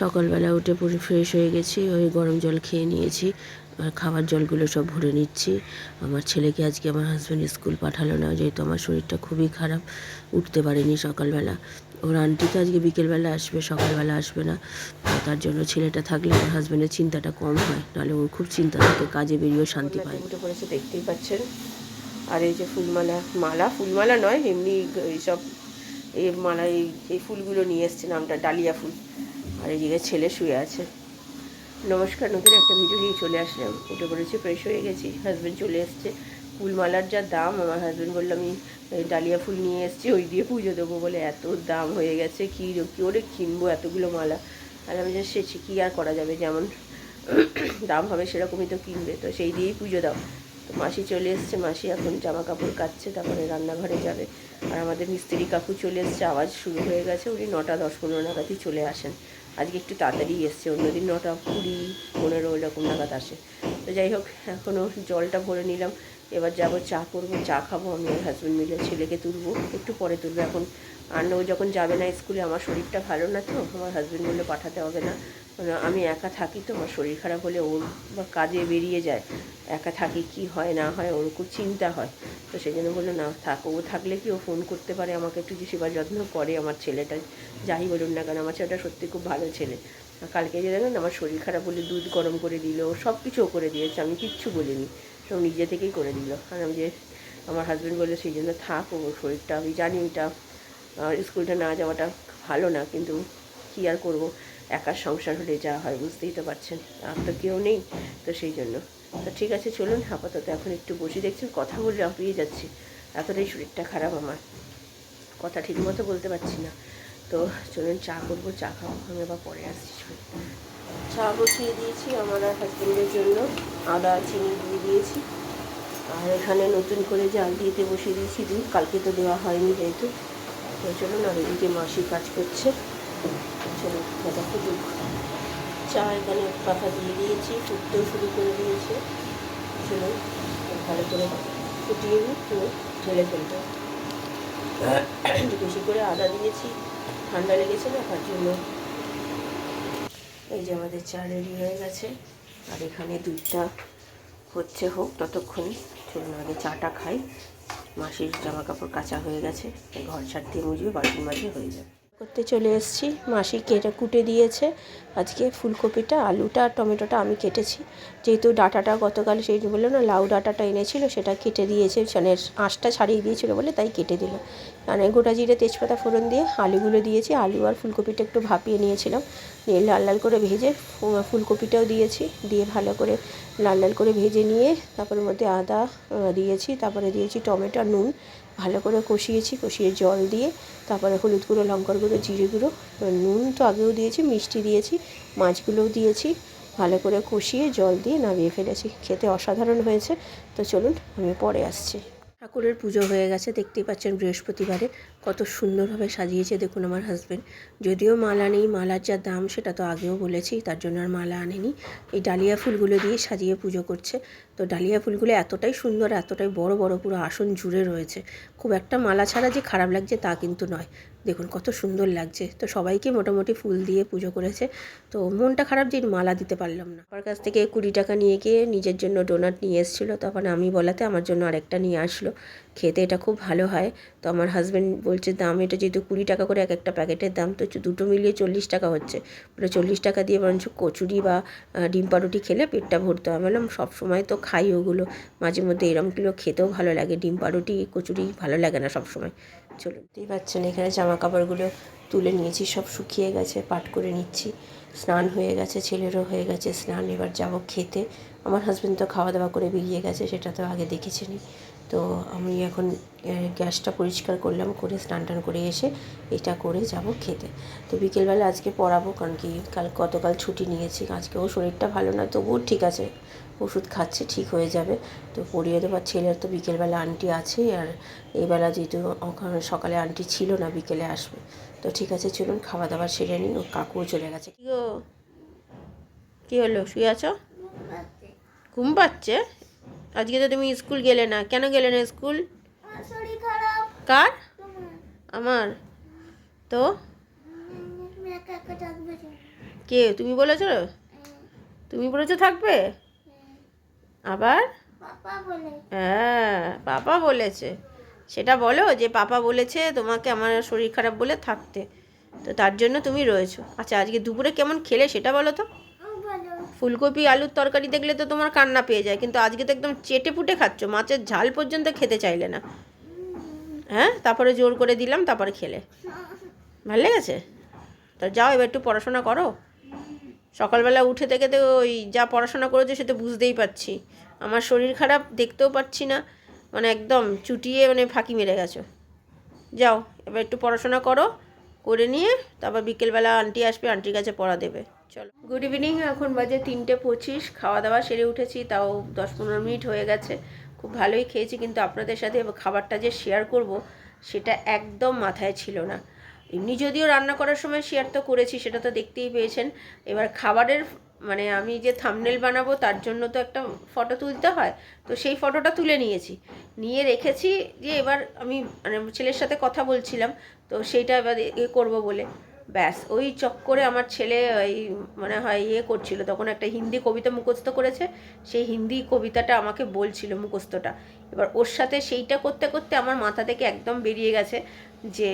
সকালবেলা উঠে পুরো ফ্রেশ হয়ে গেছি ওই গরম জল খেয়ে নিয়েছি আর খাবার জলগুলো সব ভরে নিচ্ছি। আমার ছেলেকে আজকে আমার হাজব্যান্ড স্কুল পাঠালো না যেহেতু আমার শরীরটা খুবই খারাপ উঠতে পারিনি সকালবেলা। ওর আন্টি তো আজকে বিকেলবেলা আসবে সকালবেলা আসবে না তার জন্য ছেলেটা থাকলে আমার হাজব্যান্ডের চিন্তাটা কম হয় নাহলে ওর খুব চিন্তা থাকে কাজে বেরিয়েও শান্তি পায় উঠে পড়েছে দেখতেই পাচ্ছেন। আর এই যে ফুলমালা মালা? ফুলমালা নয় এমনি এইসব এই মালা এই এই ফুলগুলো নিয়ে এসছে নামটা ডালিয়া ফুল। আর জায়গায় ছেলে শুয়ে আছে। নমস্কার, নতুন একটা ভিডিও নিয়ে চলে আসলাম। উঠে পড়েছি ফ্রেশ হয়ে গেছি। হাজব্যান্ড চলে এসছে। ফুলমালার যা দাম, আমার হাজব্যান্ড বলল, আমি ডালিয়া ফুল নিয়ে এসেছি, ওই দিয়ে পুজো দেবো বলে এত দাম হয়ে গেছে। কী কী করে কিনবো এতগুলো মালা? আর আমি যে সে কী আর করা যাবে? যেমন দাম হবে সেরকমই তো কিনবে। তো সেই দিয়েই পুজো দাও। তো মাসি চলে এসছে, মাসি এখন জামা কাপড় কাচ্ছে তারপরে রান্নাঘরে যাবে। আর আমাদের মিস্ত্রি কাকু চলে এসছে, আওয়াজ শুরু হয়ে গেছে, উনি নটা দশ পনেরো নাগাদই চলে আসেন। আজকে একটু তাড়াতাড়ি এসছে অন্যদিন নটা কুড়ি, পনেরো এরকম নাগাদ আসে। তো যাই হোক, এখনও জলটা ভরে নিলাম। এবার যাব চা করব, চা খাব আমি আর হাজব্যান্ড মিলে, ছেলেকে তুলবো, একটু পরে তুলবো। এখন আর ও যখন যাবে না স্কুলে, আমার শরীরটা ভালো না তো, আমার হাজব্যান্ড মিলে পাঠাতে হবে না। আমি একা থাকি তো আমার শরীর খারাপ হলে ওর বা কাজে বেরিয়ে যায়। একা থাকি কি হয়, না হয়, ওর খুব চিন্তা হয়। তো সেই জন্য বলল, না, থাক, ও থাকলে কি ও ফোন করতে পারে? আমাকে একটু যে সেবা যত্ন করে আমার ছেলেটা, যাই বলুন না কেন, আমার ছেলেটা সত্যি খুব ভালো ছেলে। কালকে যে দেখেন আমার শরীর খারাপ হলে দুধ গরম করে দিল সব কিছু করে দিয়েছে, আমি কিচ্ছু বলিনি। সব নিজে থেকেই করে দিল। আর আমি যে, আমার হাজব্যান্ড বলল, সেই জন্য থাক, ও শরীরটা, আমি জানি এটা স্কুলটা না যাওয়াটা ভালো না, কিন্তু কী আর করব? একার সংসার হলে যা হয় বুঝতেই তো পারছেন। আর তো কেউ নেই, তো সেই জন্য। তো ঠিক আছে, চলুন, আপাতত এখন একটু বসে দেখছেন কথা বলে হাঁপিয়ে যাচ্ছি। এতটাই শরীরটা খারাপ আমার। কথা ঠিক মতো বলতে পারছি না। তো চলুন, চা করব, চা খাব, আমি আবার পরে আসছি চা বসিয়ে দিয়েছি আমার হাজব্যান্ডের জন্য। আদা, চিনি দিয়ে দিয়েছি। আর এখানে নতুন করে জাল দিতে বসিয়ে দিয়েছি দুধ। কালকে তো দেওয়া হয়নি যেহেতু। তো চলুন, আর এদিকে মাসি কাজ করছে। চলুন দাদা ফুটুক চা এখানে পাতা দিয়ে দিয়েছি, ফুটতেও শুরু করে দিয়েছে। চলুন ভালো করে ফুটিয়ে নিই, পুরো ঢেলে ফেলতে বেশি করে আদা দিয়েছি, ঠান্ডা লেগেছে না, তার জন্য এই যে আমাদের চা রেডি হয়ে গেছে। আর এখানে দুধটা হচ্ছে হোক ততক্ষণে চলুন, আগে চাটা খাই। মাসির জামা কাপড় কাঁচা হয়ে গেছে, ঘর ছাড় দিয়ে মুজবে বাটির মাঝে হয়ে যাবে। করতে চলে এসেছি। মাসি কেটে কুটে দিয়েছে। আজকে ফুলকপিটা, আলুটা আর টমেটোটা আমি কেটেছি। যেহেতু ডাটাটা গতকাল সেই বলল না, লাউ ডাটাটা এনেছিল, সেটা কেটে দিয়েছে। মানে আঁশটা ছাড়িয়ে দিয়েছিল বলে তাই কেটে দিল। মানে গোটা জিরে তেজপাতা ফোড়ন দিয়ে আলুগুলো দিয়েছি। আলু আর ফুলকপিটা একটু ভাপিয়ে নিয়েছিলাম। নিয়ে লাল লাল করে ভেজে ফুলকপিটাও দিয়েছি। দিয়ে ভালো করে লাল লাল করে ভেজে নিয়ে, তারপরে মধ্যে আদা দিয়েছি। তারপরে দিয়েছি টমেটো আর নুন। ভালো করে কষিয়েছি, কষিয়ে জল দিয়ে, তারপরে হলুদ গুঁড়ো, লঙ্কার গুঁড়ো, জিরে গুঁড়ো নুন তো আগেও দিয়েছি, মিষ্টি দিয়েছি, মাছগুলোও দিয়েছি, ভালো করে কষিয়ে জল দিয়ে নামিয়ে ফেলেছি, খেতে অসাধারণ হয়েছে। তো চলুন, আমি পরে আসছি। ঠাকুরের পুজো হয়ে গেছে, দেখতেই পাচ্ছেন বৃহস্পতিবারে। কত সুন্দরভাবে সাজিয়েছে দেখুন আমার হাজব্যান্ড যদিও মালা নেই, মালার যা দাম সেটা তো আগেও বলেছি, তার জন্য আর মালা আনেনি। এই ডালিয়া ফুলগুলো দিয়ে সাজিয়ে পুজো করছে। তো ডালিয়া ফুলগুলো এতটাই সুন্দর, এতটাই বড় বড় পুরো আসন জুড়ে রয়েছে। খুব একটা মালা ছাড়া যে খারাপ লাগছে তা কিন্তু নয়। দেখুন কত সুন্দর লাগছে। তো সবাইকে মোটামুটি ফুল দিয়ে পুজো করেছে। তো মনটা খারাপ যে মালা দিতে পারলাম না। আমার কাছ থেকে কুড়ি টাকা নিয়ে গিয়ে নিজের জন্য ডোনাট নিয়ে এসেছিল। তখন আমি বলাতে আমার জন্য আরেকটা নিয়ে আসলো। খেতে এটা খুব ভালো হয়। তো আমার হাজব্যান্ড বলছে দাম, এটা যেহেতু কুড়ি টাকা করে এক একটা প্যাকেটের দাম, তো দুটো মিলিয়ে চল্লিশ টাকা হচ্ছে। ওটা চল্লিশ টাকা দিয়ে বরঞ্চ কচুরি বা ডিম পাউরুটি খেলে পেটটা ভরতে হয়। বললাম সবসময় তো খাই ওগুলো। মাঝে মধ্যে এরমগুলো খেতেও ভালো লাগে। ডিম পাউরুটি কচুরি ভালো লাগে না সবসময়। চলুন, দেখতেই পাচ্ছেন, এখানে জামা কাপড়গুলো তুলে নিয়েছি, সব শুকিয়ে গেছে, পাট করে নিচ্ছি। স্নান হয়ে গেছে, ছেলেরও হয়ে গেছে স্নান। এবার যাব খেতে। আমার হাজব্যান্ড তো খাওয়া দাওয়া করে বেরিয়ে গেছে, সেটা তো আগে দেখেছিনি তো আমি এখন গ্যাসটা পরিষ্কার করলাম করে স্নান টান করে এসে এটা করে যাব খেতে। তো বিকেলবেলা আজকে পড়াবো কারণ কি কাল গতকাল ছুটি নিয়েছি আজকেও শরীরটা ভালো না তবুও ঠিক আছে ওষুধ খাচ্ছে ঠিক হয়ে যাবে। তো পড়িয়ে দেবার ছেলের তো বিকেলবেলা আন্টি আছে আর এইবেলা যেহেতু ওখানে সকালে আন্টি ছিল না বিকেলে আসবে। তো ঠিক আছে চলুন খাওয়া দাওয়া সেরে নিই ও কাকুও চলে গেছে। কী হলো? শুয়ে আছো? ঘুম পাচ্ছে? আজকে তো তুমি স্কুল গেলে না। কেন গেলে না স্কুল? কার? আমার। তো। কে? তুমি বলেছ? তুমি বলেছ থাকবে? আবার? হ্যাঁ পাপা বলেছে। সেটা বলো যে পাপা বলেছে তোমাকে আমার শরীর খারাপ বলে থাকতে। তো তার জন্য তুমি রয়েছো। আচ্ছা আজকে দুপুরে কেমন খেলে সেটা বলো তো। ফুলকপি, আলুর তরকারি দেখলে তো তোমার কান্না পেয়ে যায়। কিন্তু আজকে তো একদম চেটে পুটে খাচ্ছ, মাছের ঝাল পর্যন্ত খেতে চাইলে না। হ্যাঁ? তারপরে জোর করে দিলাম, তারপরে খেলে। ভালো লেগেছে? তা যাও, এবার একটু পড়াশোনা করো। সকালবেলা উঠে থেকে তো ওই যা পড়াশোনা করেছ সে তো বুঝতেই পারছি। আমার শরীর খারাপ, দেখতেও পাচ্ছি না। মানে একদম চুটিয়ে মানে ফাঁকি মেরে গেছো। যাও, এবার একটু পড়াশোনা করো, করে নিয়ে তারপর বিকেলবেলা আন্টি আসবে, আন্টির কাছে পড়া দেবে। চলো। গুড ইভিনিং এখন বাজে তিনটে পঁচিশ, খাওয়া দাওয়া সেরে উঠেছি, তাও দশ পনেরো মিনিট হয়ে গেছে। খুব ভালোই খেয়েছি, কিন্তু আপনাদের সাথে খাবারটা যে শেয়ার করব, সেটা একদম মাথায় ছিল না। এমনি যদিও রান্না করার সময় শেয়ার তো করেছি, সেটা তো দেখতেই পেয়েছেন। এবার খাবারের মানে আমি যে থামনেল বানাবো, তার জন্য তো একটা ফটো তুলতে হয়। তো সেই ফটোটা তুলে নিয়েছি। নিয়ে রেখেছি যে এবার আমি মানে ছেলের সাথে কথা বলছিলাম, তো সেইটা এবার এ করব বলে। ব্যাস, ওই চক্করে আমার ছেলে, ওই মানে হয় ইয়ে করছিল, তখন একটা হিন্দি কবিতা মুখস্থ করেছে, সেই হিন্দি কবিতাটা আমাকে বলছিল মুখস্থটা। এবার ওর সাথে সেইটা করতে করতে আমার মাথা থেকে একদম বেরিয়ে গেছে যে,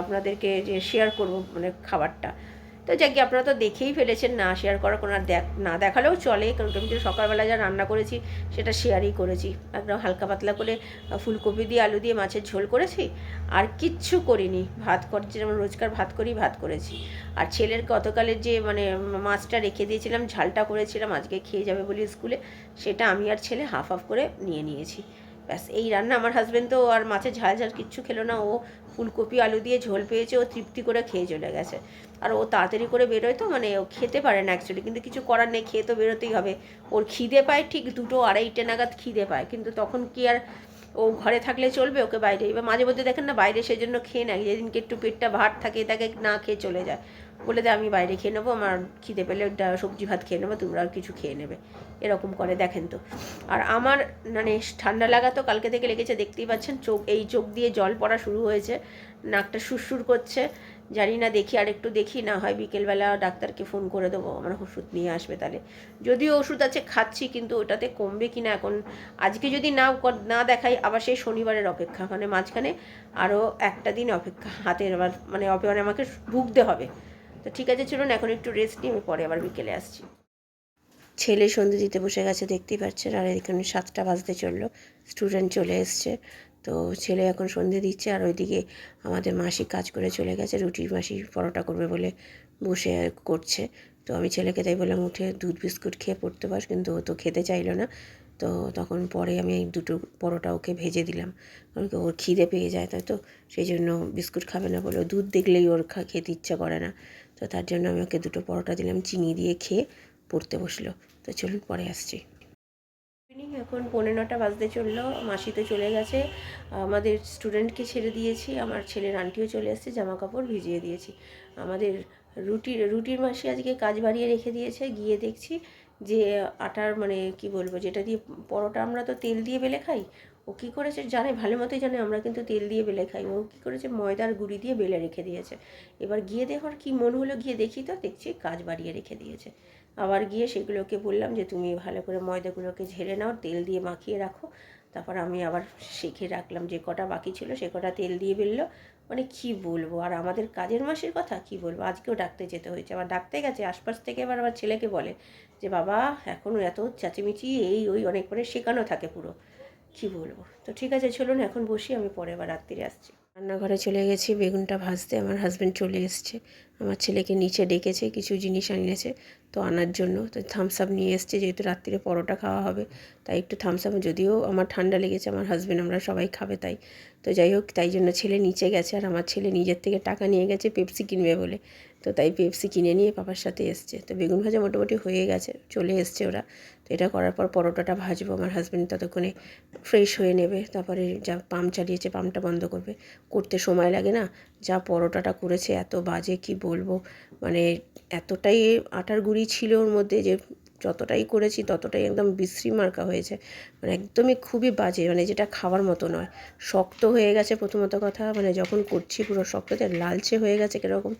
আপনাদেরকে যে শেয়ার করব মানে খাবারটা। তো যাকে, আপনারা তো দেখেই ফেলেছেন, না শেয়ার করার কোনো দেখ, না দেখালেও চলে। কারণ আমি তো সকালবেলা যা রান্না করেছি, সেটা শেয়ারই করেছি। একদম হালকা পাতলা করে ফুলকপি দিয়ে, আলু দিয়ে, মাছের ঝোল করেছি। আর কিচ্ছু করিনি। ভাত করছি যেমন রোজকার ভাত করি, ভাত করেছি। আর ছেলের গতকালের যে মানে মাছটা রেখে দিয়েছিলাম, ঝালটা করেছিলাম, আজকে খেয়ে যাবে বলি স্কুলে, সেটা আমি আর ছেলে হাফ হাফ করে নিয়ে নিয়েছি। ব্যাস, এই রান্না আমার হাজব্যান্ড তো আর মাছের ঝাল ঝাল কিচ্ছু খেলো না, ও ফুলকপি, আলু দিয়ে ঝোল পেয়েছে, ও তৃপ্তি করে খেয়ে চলে গেছে। আর ও তাড়াতাড়ি করে বেরোয় তো মানে ও খেতে পারে না অ্যাকচুয়ালি কিন্তু কিছু করার নেই, খেয়ে তো বেরোতেই হবে। ওর খিদে পায়, ঠিক দুটো আড়াইটে নাগাদ খিদে পায়, কিন্তু তখন কি আর ও ঘরে থাকলে চলবে, ওকে বাইরে। এবার মাঝে মধ্যে দেখেন না, বাইরে সেজন্য খেয়ে নেয়। যেদিনকে একটু পেটটা ভাত থাকে, তাকে না খেয়ে চলে যায়। বলে দেয় আমি বাইরে খেয়ে নেব, আমার খিদে পেলে সবজি ভাত খেয়ে নেব, তোমরা আর কিছু খেয়ে নেবে। এরকম করে দেখেন তো। আর আমার মানে ঠান্ডা লাগা তো কালকে থেকে লেগেছে, দেখতেই পাচ্ছেন, চোখ, এই চোখ দিয়ে জল পড়া শুরু হয়েছে, নাকটা সুরসুর করছে। জানি না, দেখি, আর একটু দেখি, না হয় বিকেলবেলা ডাক্তারকে ফোন করে দেবো, আমার ওষুধ নিয়ে আসবে তাহলে। যদিও ওষুধ আছে, খাচ্ছি, কিন্তু ওটাতে কমবে কি না এখন? আজকে যদি না না দেখাই, আবার সেই শনিবারের অপেক্ষা মানে মাঝখানে আরও একটা দিন অপেক্ষা, হাতের আবার মানে মানে আমাকে ভুগতে হবে। তো ঠিক আছে, চলুন, এখন একটু রেস্ট নিয়ে আমি পরে আবার বিকেলে আসছি। ছেলে সন্ধে দিতে বসে গেছে, দেখতেই পাচ্ছেন, আর এখানে সাতটা বাজতে চলল স্টুডেন্ট চলে এসছে। তো ছেলে এখন সন্ধে দিচ্ছে আর ওইদিকে আমাদের মাসি কাজ করে চলে গেছে, রুটির মাসি পরোটা করবে বলে বসে করছে। তো আমি ছেলেকে তাই বললাম, উঠে দুধ বিস্কুট খেয়ে পড়তে পার কিন্তু ও তো খেতে চাইলো না। তো তখন পরে আমি দুটো পরোটা ওকে ভেজে দিলাম। কারণ ওর খিদে পেয়ে যায় তাই তো, সেই জন্য বিস্কুট খাবে না বলে। দুধ দেখলেই ওর খা, খেতে ইচ্ছা করে না। তো তার জন্য আমি ওকে দুটো পরোটা দিলাম, চিনি দিয়ে খেয়ে পড়তে বসল। তো চলুন, পরে আসছি। ইভিনিং এখন পৌনে নটা বাজতে চলল। মাসি তো চলে গেছে। আমাদের স্টুডেন্টকে ছেড়ে দিয়েছি। আমার ছেলের আন্টিও চলে এসেছে জামা কাপড় ভিজিয়ে দিয়েছি। আমাদের রুটির রুটির মাসি আজকে কাজ বাড়িয়ে রেখে দিয়েছে। গিয়ে দেখছি যে আটার মানে কি বলব, যেটা দিয়ে পরোটা আমরা তো তেল দিয়ে বেলে খাই, ও কী করেছে জানে, ভালো মতোই জানে, আমরা কিন্তু তেল দিয়ে বেলে খাই। ও কী করেছে, ময়দার গুঁড়ি দিয়ে বেলে রেখে দিয়েছে। এবার গিয়ে দেখার কি মন হলো, গিয়ে দেখি তো, দেখছি কাজ বাড়িয়ে রেখে দিয়েছে। আবার গিয়ে সেগুলোকে বললাম যে, তুমি ভালো করে ময়দাগুলোকে ঝেড়ে নাও, তেল দিয়ে মাখিয়ে রাখো। তারপর আমি আবার শিখে রাখলাম যে, কটা বাকি ছিল, সে কটা তেল দিয়ে বেললো। মানে কি বলব? আর আমাদের কাজের মাসের কথা কি বলব? আজকেও ডাকতে যেতে হয়েছে। আবার ডাকতে গেছে, আশপাশ থেকে আবার আমার ছেলেকে বলে যে, বাবা এখনও এত চাচিমিচি, এই, ওই অনেক পরে শেখানো থাকে পুরো। কি বলব? তো ঠিক আছে, চলুন এখন বসি, আমি পরে আবার রাত্রিরে আসছি। রান্নাঘরে চলে গেছি, বেগুনটা ভাজতে আমার হাজব্যান্ড চলে এসছে। আমার ছেলেকে নিচে ডেকেছে, কিছু জিনিস আনিয়েছে তো আনার জন্য। তো থামস আপ নিয়ে এসছে, যেহেতু রাত্রিরে পরোটা খাওয়া হবে, তাই একটু থামস আপ যদিও আমার ঠান্ডা লেগেছে, আমার হাজব্যান্ড আমরা সবাই খাবে তাই। তো যাই হোক, তাই জন্য ছেলে নিচে গেছে আর আমার ছেলে নিজের থেকে টাকা নিয়ে গেছে পেপসি কিনবে বলে। তো তাই পেপসি কিনে নিয়ে পাপার সাথে এসছে। তো বেগুন ভাজা মোটামুটি হয়ে গেছে, চলে এসছে ওরা। তো এটা করার পর পরোটাটা ভাজবো, আমার হাজব্যান্ড ততক্ষণে ফ্রেশ হয়ে নেবে। তারপরে যা পাম্প চালিয়েছে পাম্পটা বন্ধ করবে। করতে সময় লাগে না, যা পরোটাটা করেছে, এত বাজে কি বলব? মানে এতটাই আটার গুঁড়ি ছিল ওর মধ্যে যে যতটাই করেছি ততটাই একদম বিশ্রী মার্কা হয়েছে। মানে একদমই খুবই বাজে মানে যেটা খাওয়ার মতো নয়। শক্ত হয়ে গেছে প্রথমত কথা মানে যখন করছি পুরো শক্ত হয়ে লালচে হয়ে গেছে কীরকম,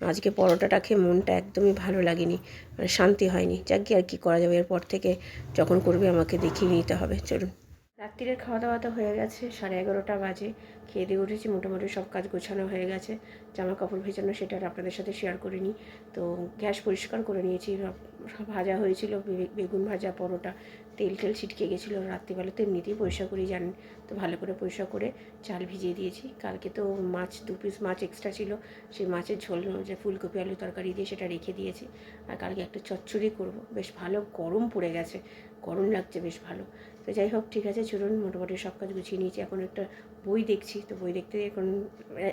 আজকে পরোটাটা খেয়ে মনটা একদমই ভালো লাগেনি মানে শান্তি হয়নি। যাক আর কী করা যাবে, এরপর থেকে যখন করবে আমাকে দেখিয়ে নিতে হবে। চলুন। রাত্রিরের খাওয়া দাওয়া তো হয়ে গেছে, সাড়ে এগারোটা বাজে। খেয়ে দিয়ে উঠেছি, মোটামুটি সব কাজ গোছানো হয়ে গেছে। জামা কাপড় ভেজানো সেটা আর আপনাদের সাথে শেয়ার করে নিই তো গ্যাস পরিষ্কার করে নিয়েছি ভাজা হয়েছিল বেগুন ভাজা, পরোটা, তেল টেল ছিটকে গেছিল। রাত্রিবেলা তো এমনিতেই পরিষ্কার করেই জানেন তো, ভালো করে পরিষ্কার করে চাল ভিজিয়ে দিয়েছি। কালকে তো মাছ, দু পিস মাছ এক্সট্রা ছিল, সেই মাছের ঝোল, যে ফুলকপি, আলু তরকারি দিয়ে সেটা রেখে দিয়েছি। আর কালকে একটা চচ্চড়ি করব। বেশ ভালো গরম পড়ে গেছে, গরম লাগছে বেশ ভালো। তো যাই হোক, ঠিক আছে, চলুন, মোটামুটি সব কাজ গুছিয়ে নিয়েছি। এখন একটা বই দেখছি, তো বই দেখতে এখন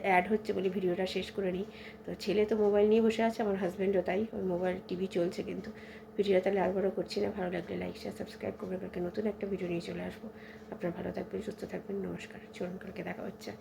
অ্যাড হচ্ছে বলে ভিডিওটা শেষ করে নিই। তো ছেলে তো মোবাইল নিয়ে বসে আছে, আমার হাজব্যান্ডও তাই, ওর মোবাইল টিভি চলছে কিন্তু। ভিডিওটা তাহলে আর বড়ো করছি না, ভালো লাগলে লাইক শেয়ার সাবস্ক্রাইব করবে, কালকে নতুন একটা ভিডিও নিয়ে চলে আসব। আপনার ভালো থাকবেন, সুস্থ থাকবেন, নমস্কার। চলুন, কালকে দেখা হচ্ছে।